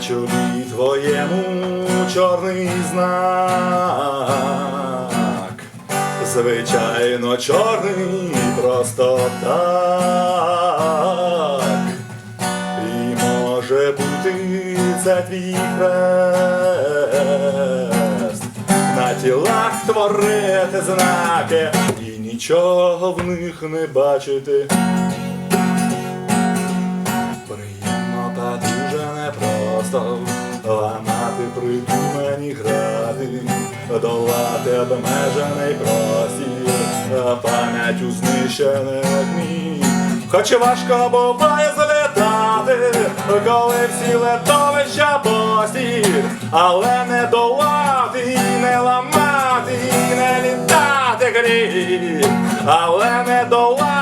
чолі твоєму чорний знак. Звичайно, чорний просто так. І може бути це твій хрест. На тілах творити знаки і нічого в них не бачити. Непросто ламати придумані гради, долати обмежений простір, пам'ять у знищених мій. Хоч важко буває злітати, коли всі летовища постір, але не долати, не ламати, не літати гріх, але не долати,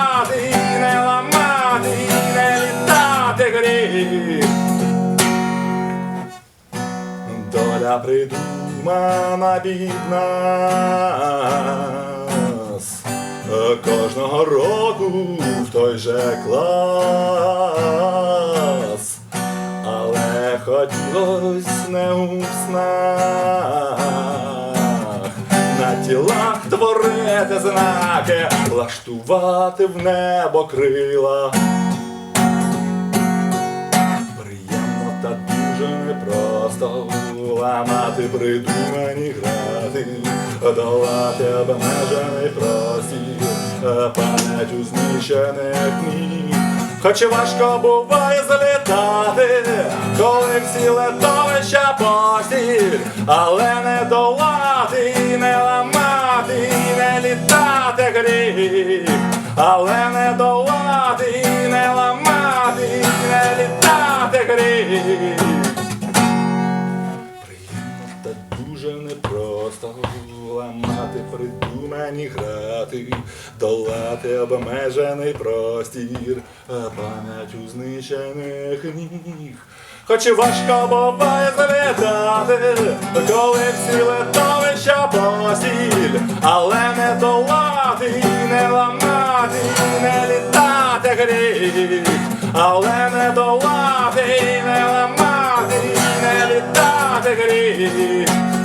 Доля придумана під нас Кожного року в той же клас. Але хотілось не у снах. На тілах творити знаки Влаштувати в небо крила ламати придумані грати, долати обмежений простір, пам'ять у знищених ніг. Хоч важко буває злітати, коли всі летовища постіль, але не долати, не ламати, не літати гріх, але не долати, не ламати, не літати гріх. Придумані грати, долати обмежений простір, пам'ять у знищених ніг. Хоч і важко буває злітати, коли всі летовища постіль, але не долати, не ламати, не літати гріх, але не долати, не ламати, не літати гріх.